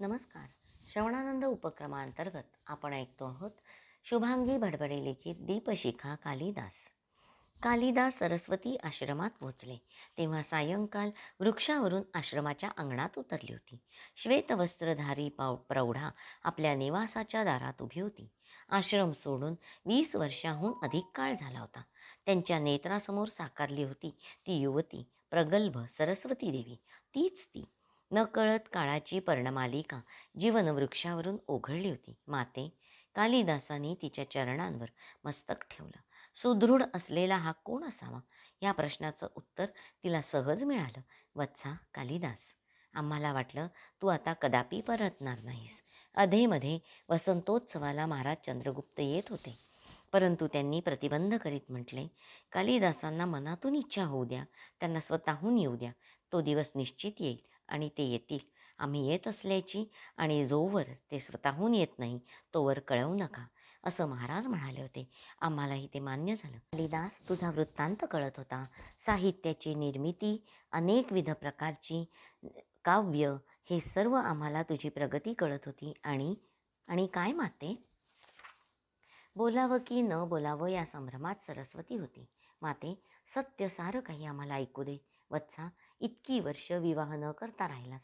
नमस्कार. श्रवणानंद उपक्रमांतर्गत आपण ऐकतो आहोत शुभांगी भडबडे लिखित दीपशिखा कालिदास. कालिदास सरस्वती आश्रमात पोहोचले. तेव्हा सायंकाल वृक्षावरून आश्रमाच्या अंगणात उतरली होती. श्वेतवस्त्रधारी पाव प्रौढा आपल्या निवासाच्या दारात उभी होती. आश्रम सोडून वीस वर्षाहून अधिक काळ झाला होता. त्यांच्या नेत्रासमोर साकारली होती ती युवती प्रगल्भ सरस्वती देवी. तीच ती. नकळत काळाची पर्णमालिका जीवनवृक्षावरून ओघळली होती. माते कालिदासाने तिच्या चरणांवर मस्तक ठेवलं. सुदृढ असलेला हा कोण असावा? या प्रश्नाचं उत्तर तिला सहज मिळालं. वत्सा कालिदास आम्हाला वाटलं तू आता कदापि परतणार नाहीस. अधेमध्ये वसंतोत्सवाला महाराज चंद्रगुप्त येत होते. परंतु त्यांनी प्रतिबंध करीत म्हटले कालिदासांना मनातून इच्छा होऊ द्या. त्यांना स्वतःहून येऊ द्या. तो दिवस निश्चित येईल. आणि ते येतील. आम्ही येत असल्याची आणि जोवर ते स्वतःहून येत नाही तोवर कळवू नका असं महाराज म्हणाले होते. आम्हालाही ते मान्य झालं. कालिदास तुझा वृत्तांत कळत होता. साहित्याची निर्मिती अनेकविध प्रकारची काव्य हे सर्व आम्हाला तुझी प्रगती कळत होती. आणि आणि काय माते? बोलावं की न बोलावं या संभ्रमात सरस्वती होती. माते सत्य सारं काही आम्हाला ऐकू दे. वत्सा इतकी वर्ष विवाह न करता राहिलास?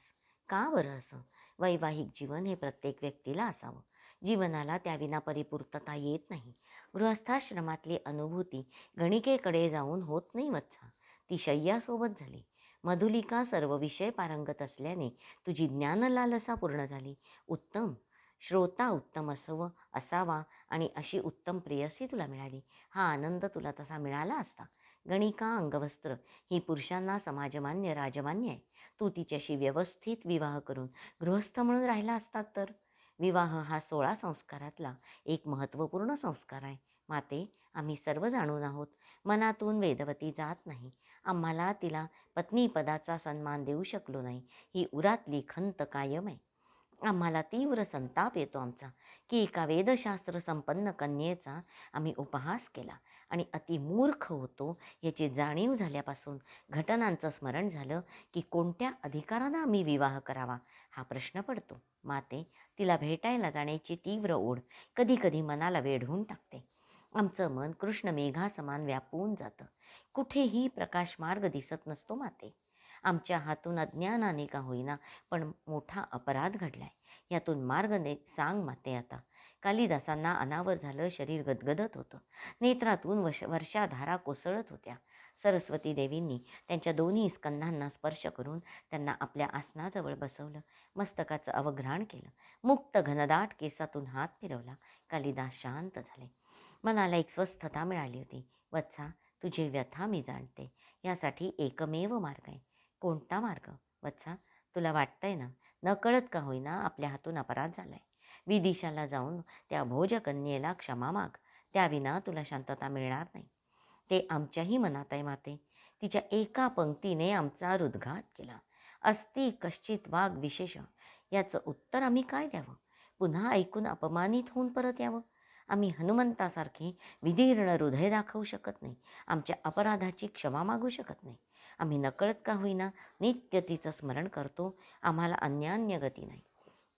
का बरं असं? वैवाहिक जीवन हे प्रत्येक व्यक्तीला असावं. जीवनाला त्याविना परिपूर्तता येत नाही. गृहस्थाश्रमातली अनुभूती गणिकेकडे जाऊन होत नाही वत्सा ती शय्यासोबत झाली. मधुलिका सर्व विषय पारंगत असल्याने तुझी ज्ञानलालसा पूर्ण झाली. उत्तम. श्रोता उत्तम असव असावा आणि अशी उत्तम प्रेयसी तुला मिळाली. हा आनंद तुला तसा मिळाला असता. गणिका अंगवस्त्र ही पुरुषांना समाजमान्य राजमान्य आहे. तू तिच्याशी व्यवस्थित विवाह करून गृहस्थ म्हणून राहिला असतात तर? विवाह हा सोळा संस्कारातला एक महत्त्वपूर्ण संस्कार आहे. माते आम्ही सर्व जाणून आहोत. मनातून वेदवती जात नाही. आम्हाला तिला पत्नीपदाचा सन्मान देऊ शकलो नाही. ही उरातली खंत कायम आहे. आम्हाला तीव्र संताप येतो आमचा की एका वेदशास्त्र संपन्न कन्येचा आम्ही उपहास केला आणि अतिमूर्ख होतो याची जाणीव झाल्यापासून घटनांचं स्मरण झालं की कोणत्या अधिकारानं आम्ही विवाह करावा हा प्रश्न पडतो. माते तिला भेटायला जाण्याची तीव्र ओढ कधीकधी मनाला वेढवून टाकते. आमचं मन कृष्ण मेघासमान व्यापून जातं. कुठेही प्रकाशमार्ग दिसत नसतो माते. आमच्या हातून अज्ञानाने का होईना पण मोठा अपराध घडलाय. यातून मार्ग ने सांग माते आता. कालिदासांना अनावर झालं शरीर गदगदत होतं. नेत्रातून वश वर्षाधारा कोसळत होत्या. सरस्वती देवींनी त्यांच्या दोन्ही स्कंधांना स्पर्श करून त्यांना आपल्या आसनाजवळ बसवलं. मस्तकाचं अवघ्राण केलं. मुक्त घनदाट केसातून हात फिरवला. कालिदास शांत झाले. मनाला एक स्वस्थता मिळाली होती. वत्सा तुझी व्यथा मी जाणते. यासाठी एकमेव मार्ग आहे. कोणता मार्ग? वत्सा तुला वाटतंय ना? नकळत का होईना आपल्या हातून अपराध झालाय? विदिशाला जाऊन त्या भोजकन्येला क्षमा माग. त्याविना तुला शांतता मिळणार नाही. ते आमच्याही मनात आहे माते. तिच्या एका पंक्तीने आमचा हृदघात केला. अस्ति कश्चित वाघ विशेष. याचं उत्तर आम्ही काय द्यावं? पुन्हा ऐकून अपमानित होऊन परत यावं? आम्ही हनुमंतासारखे विदीर्ण हृदय दाखवू शकत नाही. आमच्या अपराधाची क्षमा मागू शकत नाही. आम्ही नकळत का होईना नित्य तिचं स्मरण करतो आम्हाला अन्यान्य गती नाही.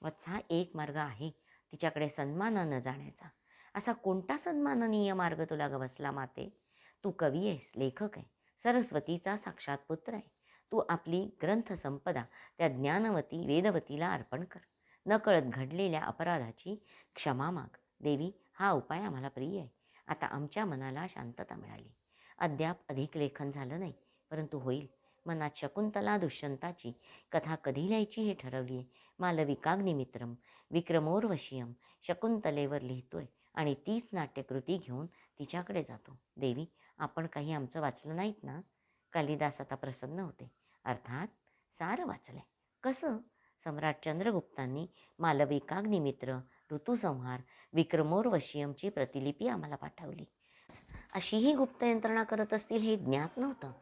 वत्सा एक मार्ग आहे तिच्याकडे सन्मानानं जाण्याचा. असा कोणता सन्माननीय मार्ग तुला गवसला माते? तू कवी आहेस लेखक आहे सरस्वतीचा साक्षात पुत्र आहे. तू आपली ग्रंथसंपदा त्या ज्ञानवती वेदवतीला अर्पण कर. नकळत घडलेल्या अपराधाची क्षमा माग. देवी हा उपाय आम्हाला प्रिय आहे. आता आमच्या मनाला शांतता मिळाली. अद्याप अधिक लेखन झालं नाही. परंतु होईल. मनात शकुंतला दुष्यंताची कथा कधी लिहायची हे ठरवली आहे मालविकाग्निमित्रम विक्रमोर्वशियम शकुंतलेवर लिहितोय आणि तीच नाट्यकृती घेऊन तिच्याकडे जातो. देवी आपण काही आमचं वाचलं नाहीत ना? कालिदास आता प्रसन्न होते. अर्थात सारं वाचलंय. कसं? सम्राट चंद्रगुप्तांनी मालविकाग्निमित्र ऋतुसंहार विक्रमोर्वशियमची प्रतिलिपी आम्हाला पाठवली. अशीही गुप्त यंत्रणा करत असतील हे ज्ञात नव्हतं.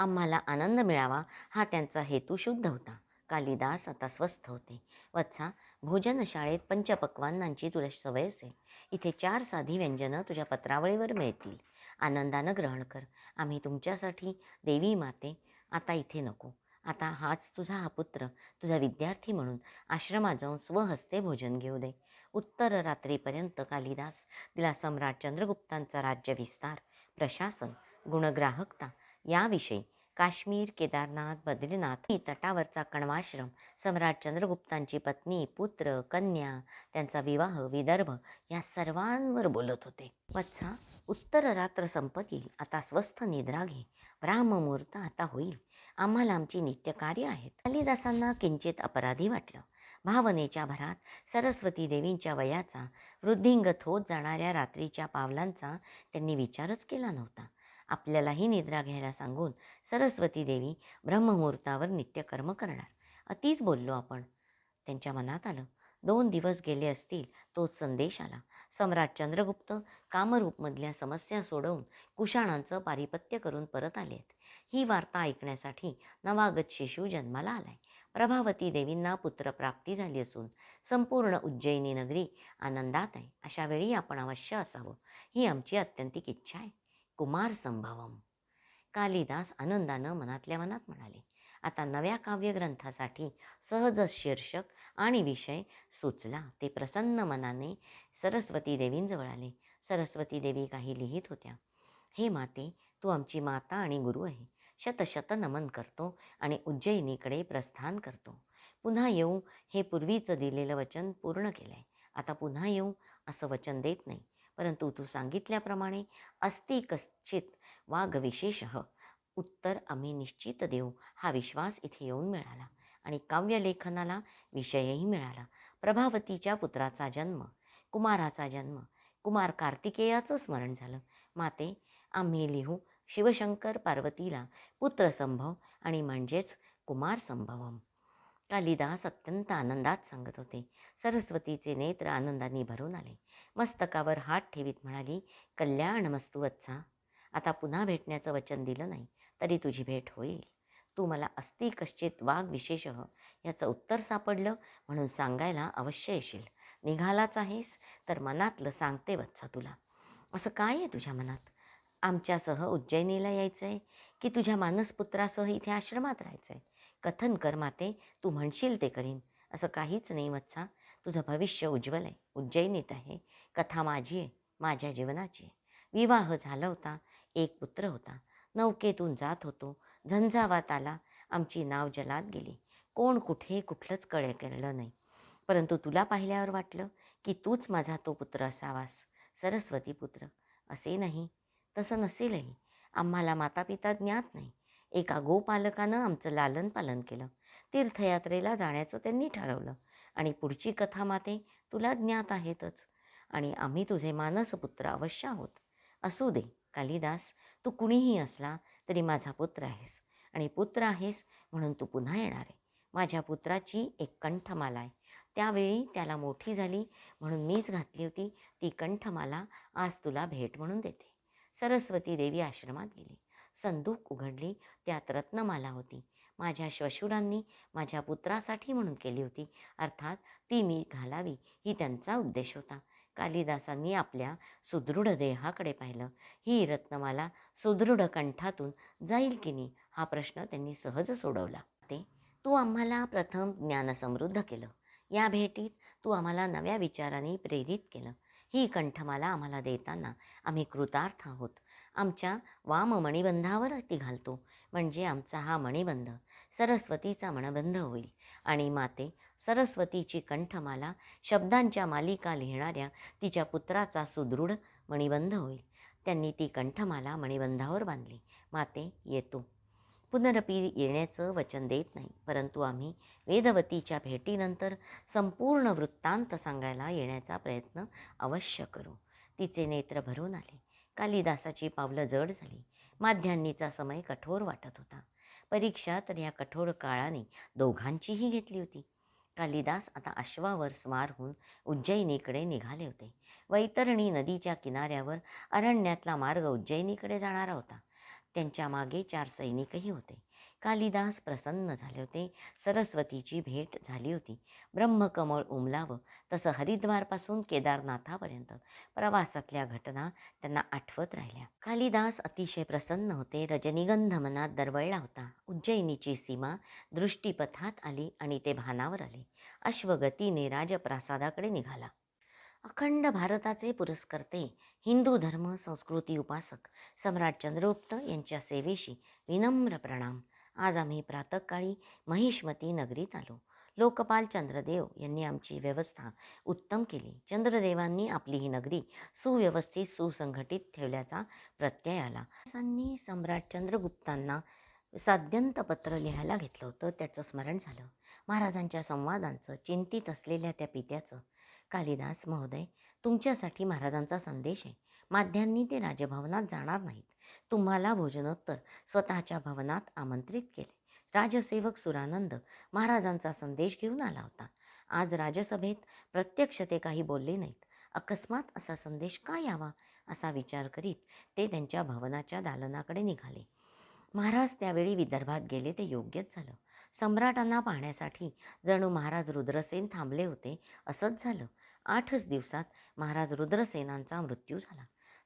आम्हाला आनंद मिळावा हा त्यांचा हेतू शुद्ध होता. कालिदास आता स्वस्थ होते. वत्सा भोजनशाळेत पंचपक्वान्नांची तुला सवय असेल. इथे चार साधी व्यंजनं तुझ्या पत्रावळीवर मिळतील. आनंदानं ग्रहण कर. आम्ही तुमच्यासाठी देवी माते आता इथे नको. आता हाच तुझा हा पुत्र तुझा विद्यार्थी म्हणून आश्रमात जाऊन स्वहस्ते भोजन घेऊ दे. उत्तर रात्रीपर्यंत कालिदास तिला सम्राट चंद्रगुप्तांचा राज्य विस्तार प्रशासन गुणग्राहकता याविषयी काश्मीर केदारनाथ बद्रीनाथ ही तटावरचा कण्वाश्रम सम्राट चंद्रगुप्तांची पत्नी पुत्र कन्या त्यांचा विवाह विदर्भ या सर्वांवर बोलत होते. वत्सा उत्तर रात्र संपत येईल. आता स्वस्थ निद्रा घे. ब्राह्ममुहूर्त आता होईल. आम्हाला आमची नित्यकार्य आहेत. कालिदासांना किंचित अपराधी वाटलं. भावनेच्या भरात सरस्वती देवींच्या वयाचा वृद्धिंगत होत जाणाऱ्या रात्रीच्या पावलांचा त्यांनी विचारच केला नव्हता. आपल्यालाही निद्रा घ्यायला सांगून सरस्वती देवी ब्रह्ममुहूर्तावर नित्यकर्म करणार. अतिच बोललो आपण. त्यांच्या मनात आलं. दोन दिवस गेले असतील तोच संदेश आला. सम्राट चंद्रगुप्त कामरूपमधल्या समस्या सोडवून कुशाणांचं पारिपत्य करून परत आले आहेत ही वार्ता ऐकण्यासाठी नवागत शिशू जन्माला आलाय. प्रभावती देवींना पुत्रप्राप्ती झाली असून संपूर्ण उज्जैनी नगरी आनंदात आहे. अशा वेळी आपण अवश्य असावं. ही आमची अत्यंतिक इच्छा आहे. कुमार संभवम. कालिदास आनंदानं मनातल्या मनात म्हणाले आता नव्या काव्यग्रंथासाठी सहज शीर्षक आणि विषय सुचला. ते प्रसन्न मनाने सरस्वती देवींजवळ आले. सरस्वती देवी काही लिहित होत्या हे माते तू आमची माता आणि गुरु आहे. शतशत नमन करतो आणि उज्जैनीकडे प्रस्थान करतो. पुन्हा येऊ हे पूर्वीचं दिलेलं वचन पूर्ण केलं आहे आता पुन्हा येऊ असं वचन देत नाही. परंतु तू सांगितल्याप्रमाणे अस्ति कश्चित वाघविशेष उत्तर आम्ही निश्चित देऊ हा विश्वास इथे येऊन मिळाला आणि काव्यलेखनाला विषयही मिळाला. प्रभावतीच्या पुत्राचा जन्म कुमाराचा जन्म कुमार कार्तिकेयाचं स्मरण झालं. माते आम्ही लिहू शिवशंकर पार्वतीला पुत्रसंभव आणि म्हणजेच कुमार संभवम. कालिदास अत्यंत आनंदात सांगत होते. सरस्वतीचे नेत्र आनंदाने भरून आले. मस्तकावर हात ठेवीत म्हणाली कल्याण मस्तुवत्सा आता पुन्हा भेटण्याचं वचन दिलं नाही तरी तुझी भेट होईल. तू मला अस्ति कश्चित वाघ विशेष याचं उत्तर सापडलं म्हणून सांगायला अवश्य येशील. निघालाच आहेस तर मनातलं सांगते वत्सा तुला. असं काय आहे तुझ्या मनात? आमच्यासह उज्जैनीला यायचं आहे की तुझ्या मानसपुत्रासह इथे आश्रमात राहायचं आहे कथन कर माते तू म्हणशील ते करीन. असं काहीच नाही वत्सा तुझं भविष्य उज्ज्वल आहे उज्जैनीत आहे कथा माझी आहे माझ्या जीवनाची आहे. विवाह झाला होता एक पुत्र होता. नौकेतून जात होतो झंझावात आला आमची नाव जलात गेली. कोण कुठे कुठलंच कळे केलं नाही. परंतु तुला पाहिल्यावर वाटलं की तूच माझा तो पुत्र असावास सरस्वती पुत्र. असे नाही तसं नसेलही. आम्हाला मातापिता ज्ञात नाही. एका गोपालकानं आमचं लालन पालन केलं. तीर्थयात्रेला जाण्याचं त्यांनी ठरवलं. आणि पुढची कथा माते तुला ज्ञात आहेतच. आणि आम्ही तुझे मानसपुत्र अवश्य आहोत. असू दे कालिदास तू कुणीही असला तरी माझा पुत्र आहेस. आणि पुत्र आहेस म्हणून तू पुन्हा येणार आहे. माझ्या पुत्राची एक कंठमाला आहे. त्यावेळी त्याला मोठी झाली म्हणून मीच घातली होती. ती कंठमाला आज तुला भेट म्हणून देते. सरस्वती देवी आश्रमात गेली. संदूक उघडली. त्यात रत्नमाला होती. माझ्या श्वशुरांनी माझ्या पुत्रासाठी म्हणून केली होती. अर्थात ती मी घालावी ही त्यांचा उद्देश होता. कालिदासांनी आपल्या सुदृढ देहाकडे पाहिलं. ही रत्नमाला सुदृढ कंठातून जाईल की नाही हा प्रश्न त्यांनी सहज सोडवला. ते तू आम्हाला प्रथम ज्ञानसमृद्ध केलं. या भेटीत तू आम्हाला नव्या विचारांनी प्रेरित केलं. ही कंठमाला आम्हाला देताना आम्ही कृतार्थ आहोत. आमच्या वाम मणिबंधावर ती घालतो. म्हणजे आमचा हा मणिबंध सरस्वतीचा मणबंध होईल. आणि माते सरस्वतीची कंठमाला शब्दांच्या मालिका लिहिणाऱ्या तिच्या पुत्राचा सुदृढ मणिबंध होईल. त्यांनी ती कंठमाला मणिबंधावर बांधली. माते येतो. पुनरपी येण्याचं वचन देत नाही. परंतु आम्ही वेदवतीच्या भेटीनंतर संपूर्ण वृत्तांत सांगायला येण्याचा प्रयत्न अवश्य करू. तिचे नेत्र भरून आले. कालिदासाची पावलं जड झाली. माध्यान्नीचा समय कठोर वाटत होता. परीक्षा तर या कठोर काळाने दोघांचीही घेतली होती. कालिदास आता अश्वावर स्मार होऊन उज्जैनीकडे निघाले होते. वैतरणी नदीच्या किनाऱ्यावर अरण्यातला मार्ग उज्जैनीकडे जाणारा होता. त्यांच्या मागे चार सैनिकही होते. कालिदास प्रसन्न झाले होते. सरस्वतीची भेट झाली होती. ब्रह्मकमळ उमलावं तसं हरिद्वारपासून केदारनाथापर्यंत. प्रवासातल्या घटना त्यांना आठवत राहिल्या. कालिदास अतिशय प्रसन्न होते. रजनीगंध मनात दरवळला होता. उज्जैनीची सीमा दृष्टीपथात आली आणि ते भानावर आले. अश्वगतीने राजप्रासादाकडे निघाला. अखंड भारताचे पुरस्कर्ते हिंदू धर्म संस्कृती उपासक सम्राट चंद्रगुप्त यांच्या सेवेशी विनम्र प्रणाम. आज आम्ही प्रातःकाळी महिष्मती नगरीत आलो. लोकपाल चंद्रदेव यांनी आमची व्यवस्था उत्तम केली. चंद्रदेवांनी आपली ही नगरी सुव्यवस्थित सुसंघटित ठेवल्याचा प्रत्यय आला. त्यांनी सम्राट चंद्रगुप्तांना साध्यंत पत्र लिहायला घेतलं होतं. त्याचं स्मरण झालं. महाराजांच्या संवादांचं चिंतित असलेल्या त्या पित्याचं कालिदास महोदय तुमच्यासाठी महाराजांचा संदेश आहे. माध्यांनी ते राजभवनात जाणार नाहीत. तुम्हाला भोजनोत्तर स्वतःच्या भवनात आमंत्रित केले. राजसेवक सुरानंद महाराजांचा संदेश घेऊन आला होता. आज राजसभेत प्रत्यक्ष ते काही बोलले नाहीत. अकस्मात असा संदेश का यावा असा विचार करीत ते त्यांच्या भवनाच्या दालनाकडे निघाले. महाराज त्यावेळी विदर्भात गेले ते योग्यच झालं. सम्राटांना पाहण्यासाठी जणू महाराज रुद्रसेन थांबले होते असंच झालं. आठच दिवसात महाराज रुद्रसेनांचा मृत्यू झाला.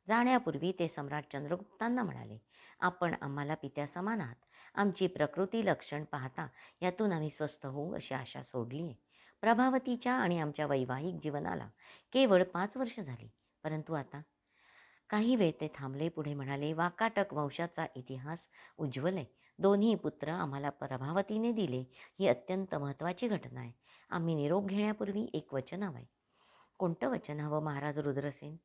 जाण्यापूर्वी ते सम्राट चंद्रगुप्तांना म्हणाले आपण आम्हाला पित्या समान आहात. आमची प्रकृती लक्षण पाहता यातून आम्ही स्वस्थ होऊ अशी आशा सोडली आहे प्रभावतीच्या आणि आमच्या वैवाहिक जीवनाला केवळ पाच वर्ष झाली. परंतु आता काही वेळ ते थांबले. पुढे म्हणाले वाकाटक वंशाचा इतिहास उज्ज्वल आहे दोन्ही पुत्र आम्हाला प्रभावतीने दिले. ही अत्यंत महत्त्वाची घटना आहे. आम्ही निरोप घेण्यापूर्वी एक वचन हवं आहे कोणतं वचन हवं महाराज रुद्रसेन?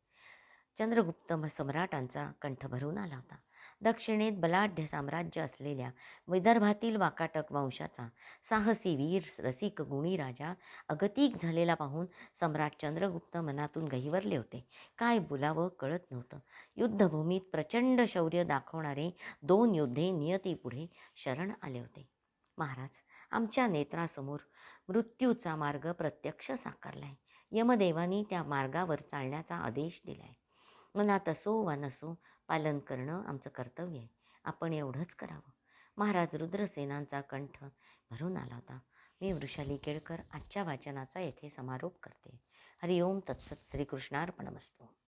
चंद्रगुप्त सम्राटांचा कंठ भरून आला होता. दक्षिणेत बलाढ्य साम्राज्य असलेल्या विदर्भातील वाकाटक वंशाचा साहसी वीर रसिक गुणी राजा अगतिक झालेला पाहून सम्राट चंद्रगुप्त मनातून गहिवरले होते. काय बोलावं कळत नव्हतं. युद्धभूमीत प्रचंड शौर्य दाखवणारे दोन योद्धे नियतीपुढे शरण आले होते. महाराज आमच्या नेत्रासमोर मृत्यूचा मार्ग प्रत्यक्ष साकारलाय. यमदेवानी त्या मार्गावर चालण्याचा आदेश दिलाय. मनात असो वा नसो पालन करणं आमचं कर्तव्य आहे. आपण एवढंच करावं. महाराज रुद्रसेनांचा कंठ भरून आला होता. मी वृषाली केळकर आजच्या वाचनाचा येथे समारोप करते. हरिओम तत्सत श्रीकृष्णार्पणमस्तू.